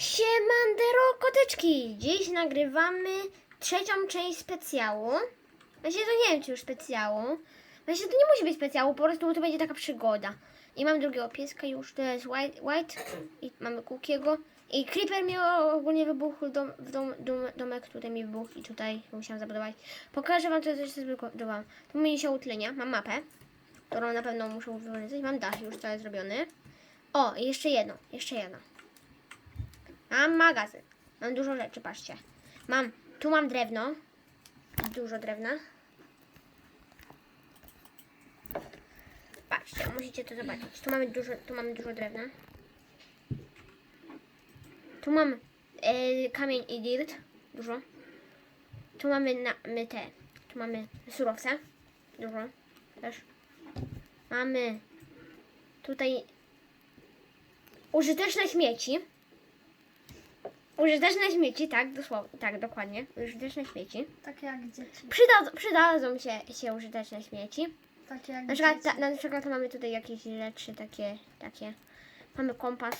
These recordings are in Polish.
Siemandero koteczki! Dziś nagrywamy trzecią część specjału. Właśnie to nie wiem, czy już specjału. Właśnie to nie musi być specjału, po prostu to będzie taka przygoda. I mam drugiego pieska już, to jest White, white i mamy Kukiego. I Creeper mi ogólnie wybuchł dom, w dom, dom, domek, tutaj mi wybuchł i tutaj musiałam zabudować. Pokażę wam, co coś zbudowałam. Tu mi się utlenia, mam mapę, którą na pewno muszę wykorzystać. Mam dach już cały zrobiony. O, i jeszcze jedno, jeszcze jedno. Mam magazyn. Mam dużo rzeczy, patrzcie. Mam, tu mam drewno. Dużo drewna. Patrzcie, musicie to zobaczyć. Tu mamy dużo, tu mamy dużo drewna. Tu mam e, kamień i dirt. Dużo. Tu mamy na, my te. Tu mamy surowce. Dużo. Też. Mamy tutaj użyteczne śmieci. Użyteczne śmieci, tak, dosłownie, tak, dokładnie. Użyteczne śmieci. Tak jak dzieci. Przydadzą, przydadzą się, się użyteczne śmieci. Tak jak Na przykład, dzieci. ta, na przykład mamy tutaj jakieś rzeczy takie, takie. Mamy kompas,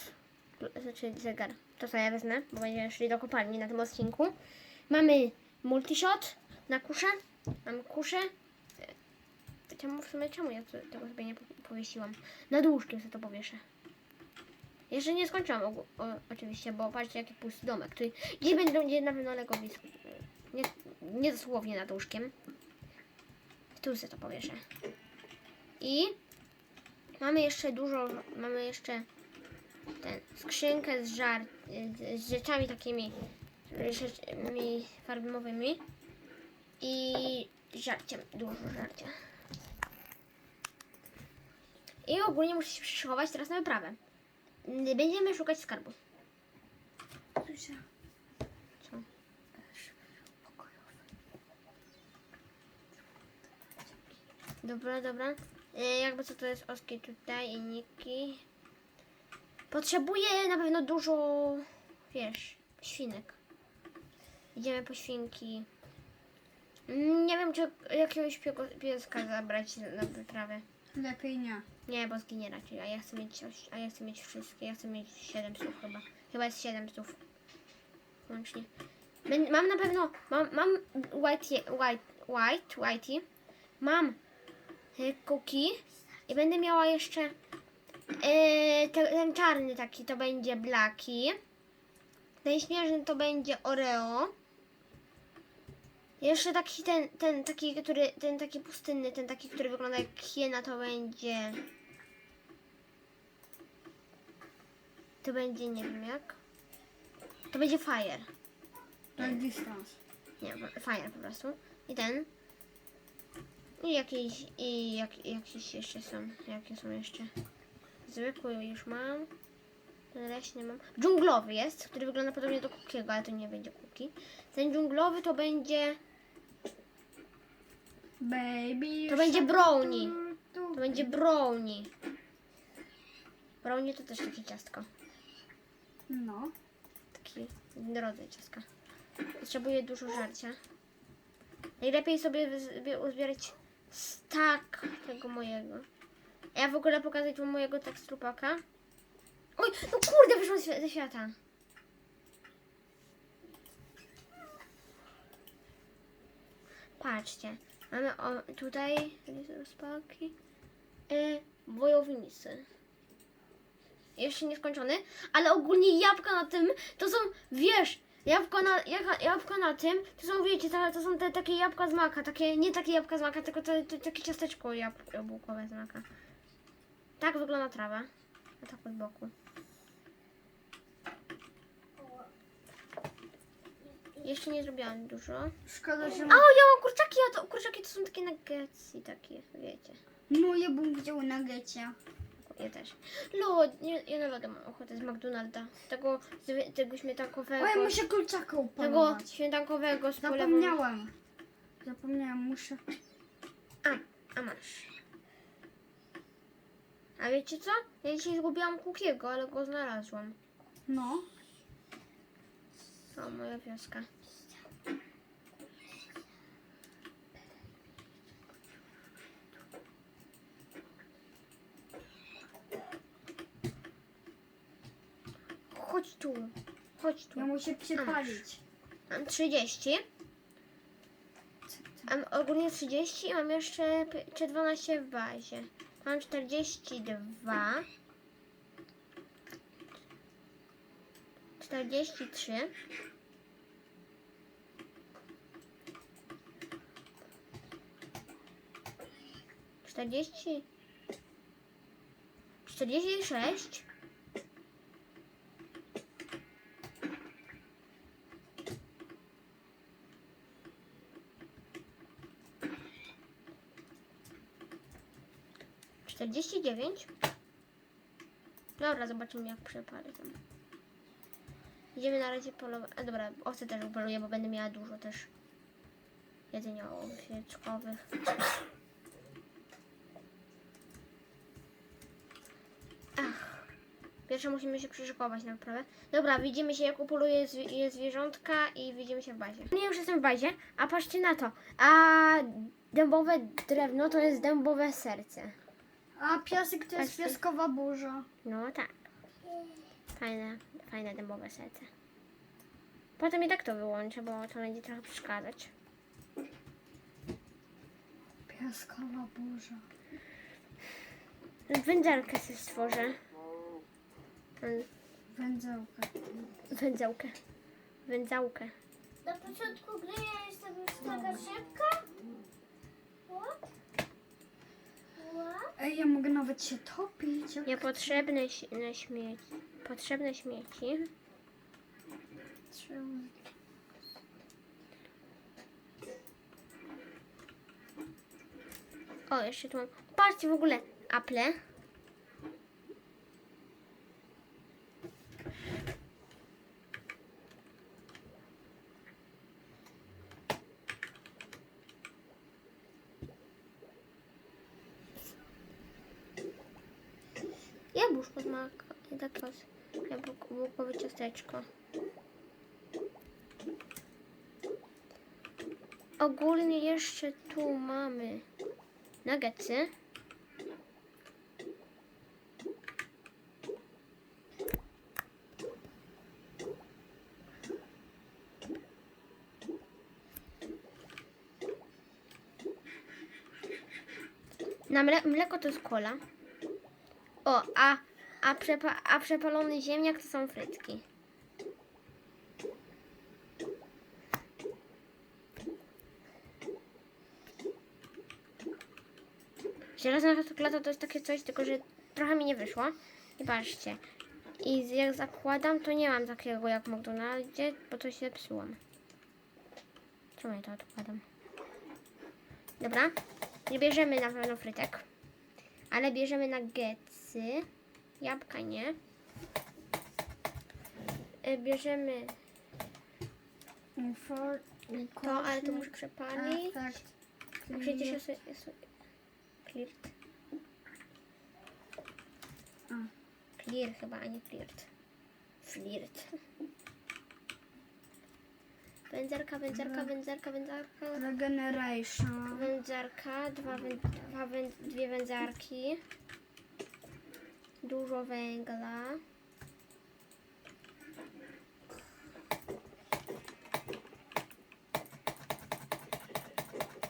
znaczy zegar. To co ja wezmę, bo będziemy szli do kopalni na tym odcinku. Mamy multishot na kuszę. Mamy kuszę. Czemu w sumie, czemu ja to, tego sobie nie po- powiesiłam? Nad łóżkiem sobie to powieszę. Jeszcze nie skończyłam ogó- o, oczywiście, bo patrzcie jaki pusty domek. Tu gdzieś będzie, na pewno legowisko. Nie, nie dosłownie nad łóżkiem. Tu sobie to powieszę. I mamy jeszcze dużo, mamy jeszcze ten, skrzynkę z, żar, z, z rzeczami takimi rzeczami farbowymi i żarciem, dużo żarcia. I ogólnie muszę się przyszykować teraz na wyprawę. Będziemy szukać skarbu. Zuzia, Co? Dobra, dobra. E, jakby co to jest Oski tutaj i Niki. Potrzebuję na pewno dużo, wiesz, świnek. Idziemy po świnki. Mm, Nie wiem, czy jakiegoś pieska zabrać na wyprawę. Lepiej nie. Nie, bo zginie raczej, a ja chcę mieć, a ja chcę mieć wszystkie. Ja chcę mieć 7 psów chyba. Chyba jest 7 psów. Łącznie. Mam na pewno, mam, mam white, white, white, whitey. Mam e, cookie i będę miała jeszcze te, ten czarny taki to będzie blaki. Ten śnieżny to będzie oreo. Jeszcze taki ten, ten taki, który, ten taki pustynny, ten taki, który wygląda jak hiena, to będzie. To będzie nie wiem jak. To będzie fire. Tak dystans. Nie, fire po prostu. I ten. I jakieś, i jak, jakieś jeszcze są. Jakie są jeszcze? Zwykły już mam. Ten leśny mam. Dżunglowy jest, który wygląda podobnie do kukiego, ale to nie będzie kuki. Ten dżunglowy to będzie. Baby. To będzie brownie. Tu, tu. To będzie brownie. Brownie to też takie ciastko. No. Taki drodzy ciastka. Potrzebuję dużo żarcia. Najlepiej sobie uzbierać stak tego mojego. Ja w ogóle pokazać wam mojego teksturpaka. Oj, no kurde, wyszło ze świata. Patrzcie, mamy o, tutaj rozpaki. Y, wojownicy. Jeszcze nie skończony, ale ogólnie jabłka na tym to są, wiesz, jabłko na, jabłko na tym to są, wiecie, to, to są te takie jabłka z maka, takie, nie takie jabłka z maka, tylko to, to, takie ciasteczko jab, jabłkowe z maka. Tak wygląda trawa, a tak od boku. Jeszcze nie zrobiłam dużo. Szkoda, że A, ja mam kurczaki, a to kurczaki to są takie nuggetsy takie, wiecie. moje bym chciał na gecie. Ja też. Lod, nie, ja na lodę mam ochotę z McDonalda. Tego, z- tego śmietankowego. Oj, muszę kurczaka Tego śmietankowego z polewą. Zapomniałam. Zapomniałam, muszę. A, a masz. A wiecie co? Ja dzisiaj zgubiłam Kukiego, ale go znalazłam. No. O, moja wioska. Chodź tu. Chodź tu. Ja muszę przypalić. Mam 30. Mam ogólnie 30 i mam jeszcze pi- czy 12 w bazie. Mam 42. 43. Czterdzieści. Czterdzieści sześć. Czterdzieści dziewięć. Dobra, zobaczymy jak przepalę tam. Idziemy na razie polować. A dobra, owce też upoluję, bo będę miała dużo też jedzenia owieczkowych. Ach. Pierwsze musimy się przyszykować na wprawę. Dobra, widzimy się jak upoluję zwi- zwierzątka i widzimy się w bazie. Nie, już jestem w bazie, a patrzcie na to. A dębowe drewno to jest dębowe serce. A piasek to jest Patrzcie. piaskowa burza. No tak. Fajne, fajne dębowe serce. Potem i tak to wyłączę, bo to będzie trochę przeszkadzać. Piaskowa burza. Wędzelkę sobie stworzę. Mm, Wędzełka. Wędzełkę. Wędzałkę. Na początku gry ja jestem już taka szybka. Ej, ja mogę nawet się topić. jak Niepotrzebne ś- na śmieci. Potrzebne śmieci. trzeba. O, jeszcze tu mam. Patrzcie w ogóle. Apple. Jabłuszko z maka. Takie jabłkowe ciasteczko. Ogólnie jeszcze tu mamy nuggetsy. Na mle mleko to jest kola. O, a, a, przepa a przepalony ziemniak to są frytki. Żelazna czekolada to jest takie coś, tylko że trochę mi nie wyszło. I patrzcie. I jak zakładam, to nie mam takiego jak w McDonaldzie, bo to się zepsułam. Czemu ja to odkładam? Dobra. Nie bierzemy na pewno frytek. Ale bierzemy nuggetsy. Jabłka nie. Y, Bierzemy to, ale to muszę przepalić. Tak, A przecież jest, jest. A. Clear chyba, a nie flirt. Flirt. Wędzarka, wędzarka, wędzarka, wędzarka. Regeneration. Wędzarka, dwa, wę, dwa dwie wędzarki. Dużo węgla.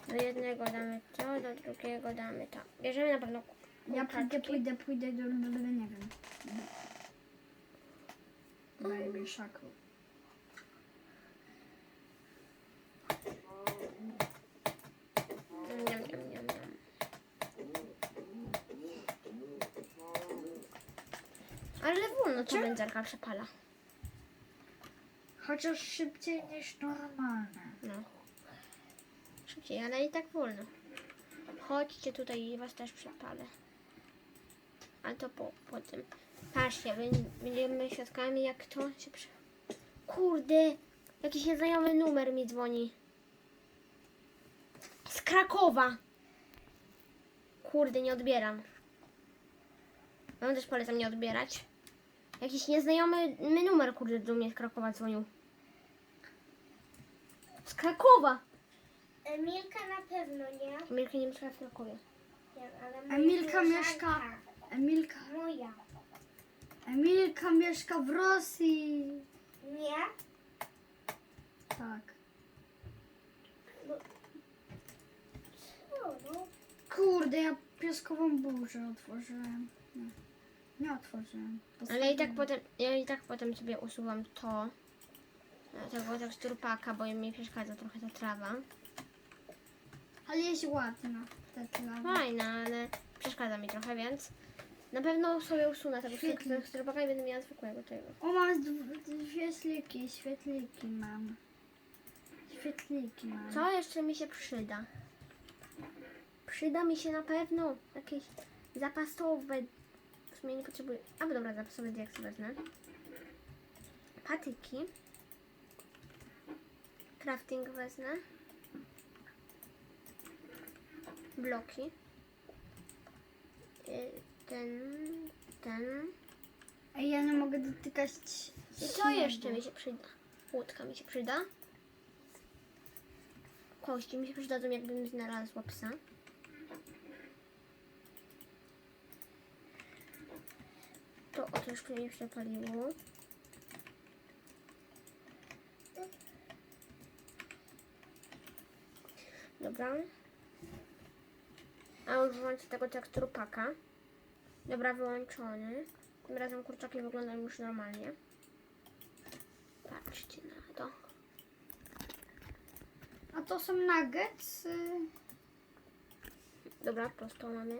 Do jednego damy to, do drugiego damy to. Bierzemy na pewno Ja kurczaczki. pójdę, pójdę, pójdę do, do, do nie wiem. Baby Shaku. Niam, Ale wolno ta Czy- wędzarka przepala. Chociaż szybciej niż normalne. No. Szybciej, ale i tak wolno. Chodźcie tutaj i was też przepalę. Ale to po, po tym. Patrzcie, bę- będziemy świadkami jak to się prze... Kurde, jakiś nieznajomy numer mi dzwoni. Z Krakowa. Kurde, nie odbieram. Mam też polecam nie odbierać. Jakiś nieznajomy numer, kurde, do mnie z Krakowa dzwonił. Z Krakowa! Emilka na pewno nie. Emilka nie mieszka w Krakowie. nie ale moja Emilka koleżanka. mieszka. Emilka. Moja. Emilka mieszka w Rosji. Nie, Tak. No, no. Kurde, ja piaskową burzę otworzyłem. Nie, nie otworzyłem. Ale i tak potem, ja i tak potem sobie usuwam to, e, tego teksturpaka, bo mi przeszkadza trochę ta trawa. Ale jest ładna ta trawa. Fajna, ale przeszkadza mi trochę, więc na pewno sobie usunę tego teksturpaka i będę miała zwykłego tego. O, mam dw- dwie sliki, świetliki mam. Świetliki mam. Co jeszcze mi się przyda? Przyda mi się na pewno jakieś zapasowe. W sumie nie potrzebuję. A dobra, zapasowe diaksy wezmę. Patyki. Crafting wezmę. Bloki. Y, Ten, ten. Ej, ja nie mogę dotykać. I co jeszcze mi się przyda? Łódka mi się przyda. Kości mi się przydadzą, jakbym znalazła psa. To o już mi przepaliło. Dobra. A już włączę tego teksturpaka. Dobra, wyłączony. Tym razem kurczaki wyglądają już normalnie. Patrzcie na to. A to są nuggets? y, Dobra, prosto mamy.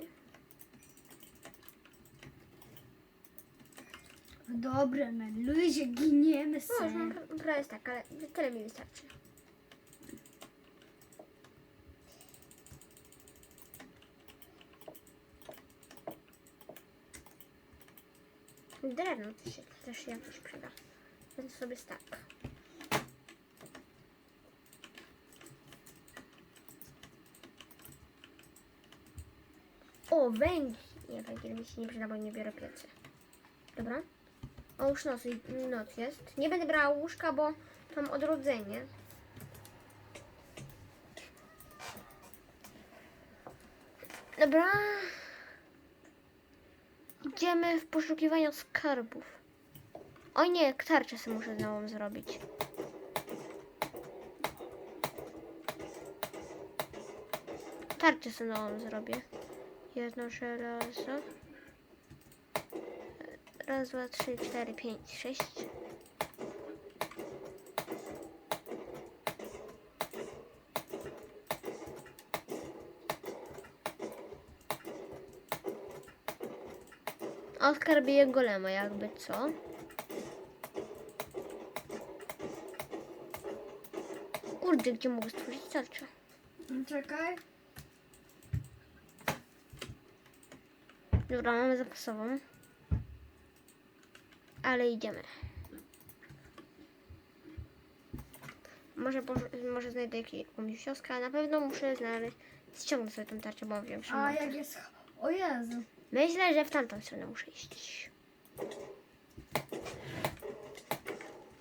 Dobre, na luzie giniemy No, już mam se. pra- prawie tak, ale tyle mi wystarczy. Drewno też się, też się jakoś przyda. Więc sobie tak. O, węgiel. Nie, węgiel mi się nie przyda, bo nie biorę piecy. Dobra. O, już noc, noc jest. Nie będę brała łóżka, bo mam odrodzenie. Dobra. Idziemy w poszukiwania skarbów. O nie, tarczę sobie muszę znowu zrobić. Tarczę sobie nową zrobię. Jedno żelazo. Raz, dwa, trzy, cztery, pięć, sześć. Oskar bije golema, jakby co? Kurde, gdzie mogę stworzyć tarczę? Czekaj. Dobra, mamy zapasową. Ale idziemy. Może, może znajdę jakąś ale na pewno muszę znaleźć, ściągnąć sobie tą tarczę, bo mam większą. A jak jest... O Jezu. Myślę, że w tamtą stronę muszę iść.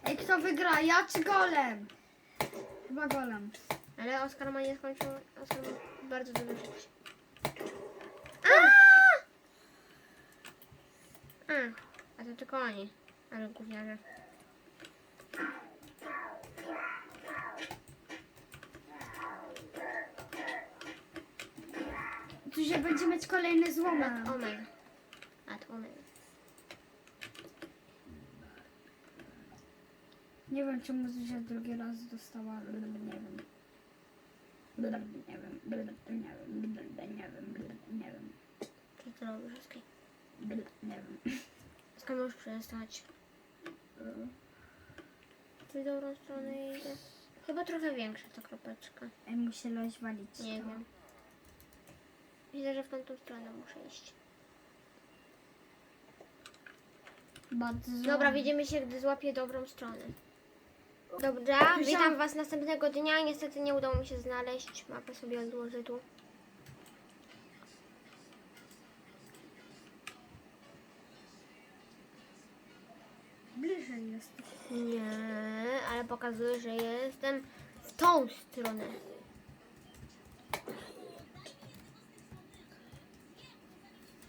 Ej, kto wygra? Ja czy golem? Chyba golem. Ale Oskar ma nie skończył. Oskar ma bardzo dużo żyć. A! A, a to tylko oni. Ale gówniarze. Tu się będzie mieć kolejny złomem. At omen. At omen. Nie wiem, czemu Zuzia drugi raz dostała. Nie wiem. Nie wiem. Nie wiem. Nie wiem. Nie wiem. Co ty robisz? Nie wiem. Oskar, możesz przestać. W dobrą stronę idę. Chyba trochę większa ta kropeczka. Ej, muszę rozwalić Nie to. wiem. Widzę, że w tamtą stronę muszę iść. Bardzo Dobra, widzimy się, gdy złapię dobrą stronę. Dobra, witam Was następnego dnia. Niestety nie udało mi się znaleźć. Mapę sobie odłożę tu. Jest. Nie, ale pokazuje, że jestem w tą stronę.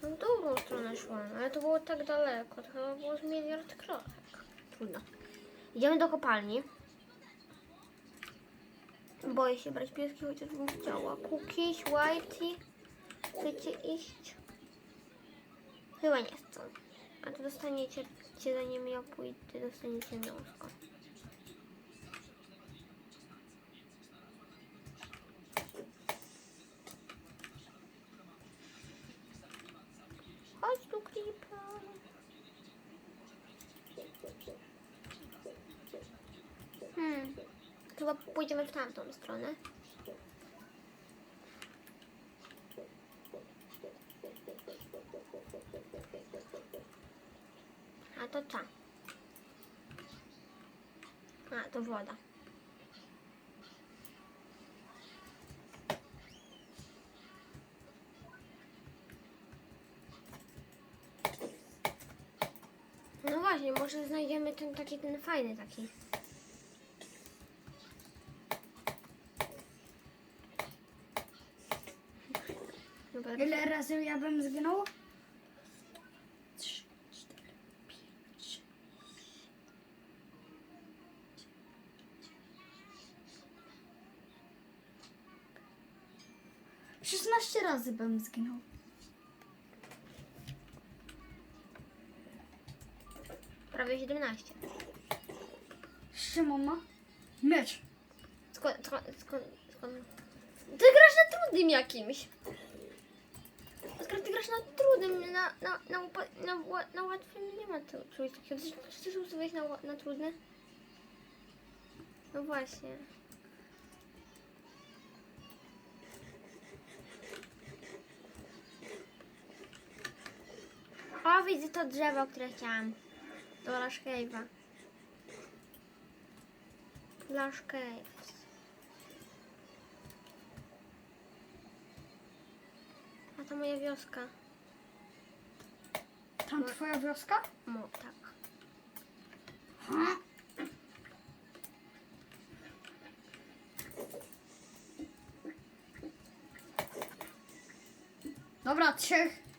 No w drugą stronę szłam, ale to było tak daleko. To chyba było z miliard kroków. Trudno. Idziemy do kopalni. Boję się brać pieski, chociaż bym chciała. Cookies, Whitey. Chcecie iść? Chyba nie chcą. A to dostaniecie, cię zanim ja pójdę, dostaniecie miąsko. Chodź tu, Creeper. Hmm. Chyba pójdziemy w tamtą stronę. To co? A, to woda. No właśnie, może znajdziemy ten taki, ten fajny taki. Ile razy ja bym? 16 razy bym zginął. prawie 17. Szymon ma miecz. Skąd, skąd, skąd, skąd? Ty grasz na trudnym jakimś. Oskar, ty grasz na trudnym, na, na, na, upa- na, na łatwym nie ma czegoś takiego. Chcesz, ustawiać na, na trudne? No właśnie. O, widzę to drzewo, które chciałam. Do Lash Cave'a. Lash Caves. A to moja wioska. Tam twoja wioska? Mo, tak. Ha? Dobra, trzech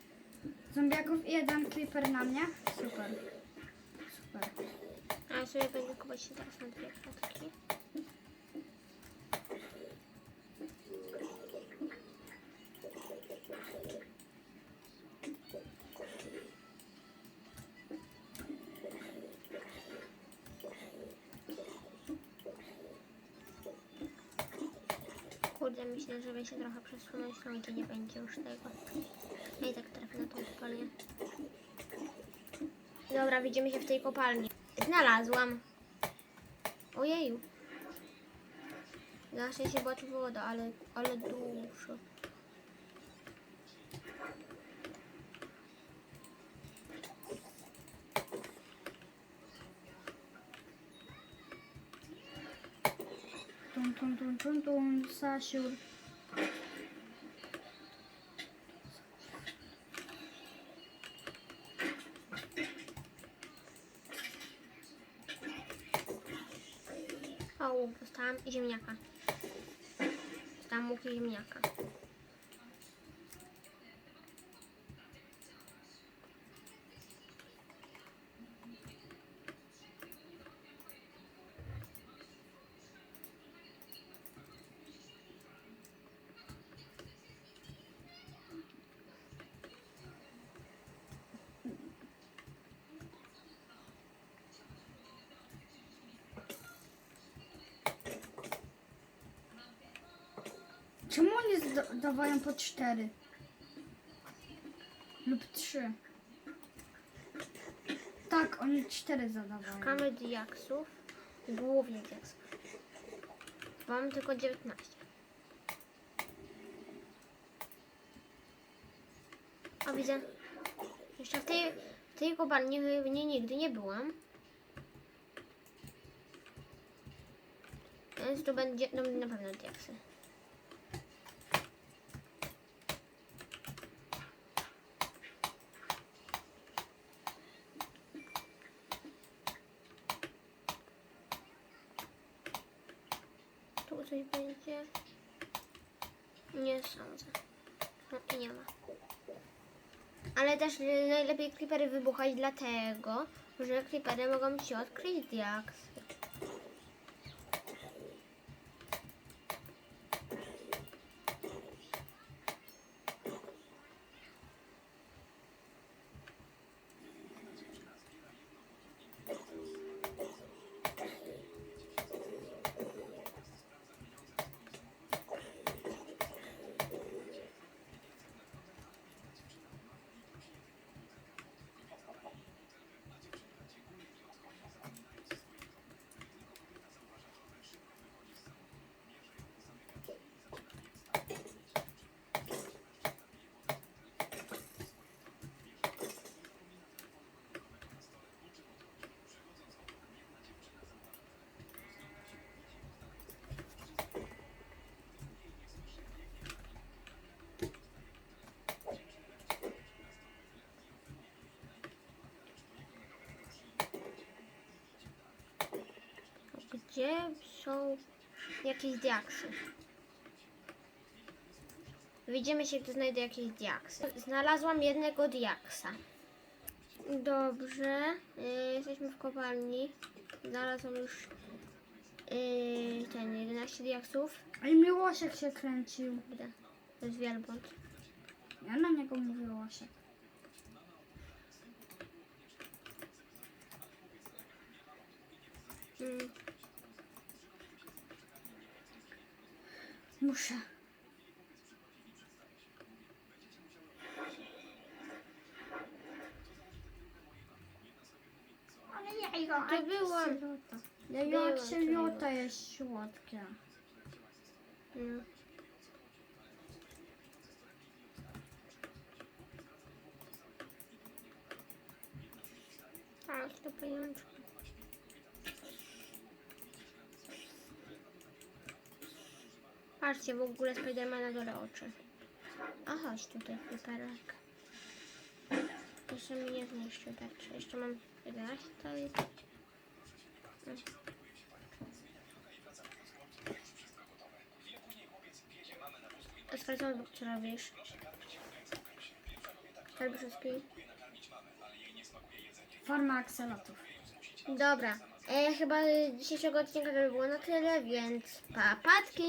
zombiaków i jeden creeper na mnie. Super. Super. A ja sobie będę kupować teraz na dwie klatki. Kurde, myślę, żeby się trochę przesunąć tam, gdzie nie będzie już tego. Ja i tak na tą kopalnię. Dobra, widzimy się w tej kopalni. Znalazłam. Ojeju. Szczęście była tu woda, ale, ale dużo. Tum, tum, tum, tum, tum, Sasiur. O, dostałam ziemniaka. Dostałam łuk i ziemniaka. Czemu oni zda- dawają po cztery? Lub trzy. Tak, oni cztery zadawają. Szukamy diaksów. Głównie diaksów. Mam tylko 19. A widzę. Jeszcze w tej, w tej kopalni nie, nigdy nie byłam. Więc tu będzie no, na pewno diaksy. Tu coś będzie. Nie sądzę. No i nie ma. Ale też najlepiej creepery wybuchać dlatego, że creepery mogą ci odkryć diaksy. Gdzie są jakieś diaksy? Widzimy się, gdy znajdę jakieś diaksy. Znalazłam jednego diaksa. Dobrze, yy, jesteśmy w kopalni. Znalazłam już yy, ten 11 diaksów. A i mi łosiek się kręcił. Gdzie? To jest wielbłąd. Ja na niego mówię łosiek. Mm. Muszę. Ale ja To byłam. Ja Byłam, jak to się miota jest słodkie. Mm. A, to pajączki. Patrzcie, w ogóle Spiderman na dole oczy. A chodź tutaj, Piperek. Jeszcze mi nie zniszczył tarczy. Jeszcze mam 11, to jest... Mm. A sprawdzam, co robisz. Albuszewski. Farma akselatów. Dobra. E, chyba dzisiejszego odcinka to by było na tyle, więc papatki!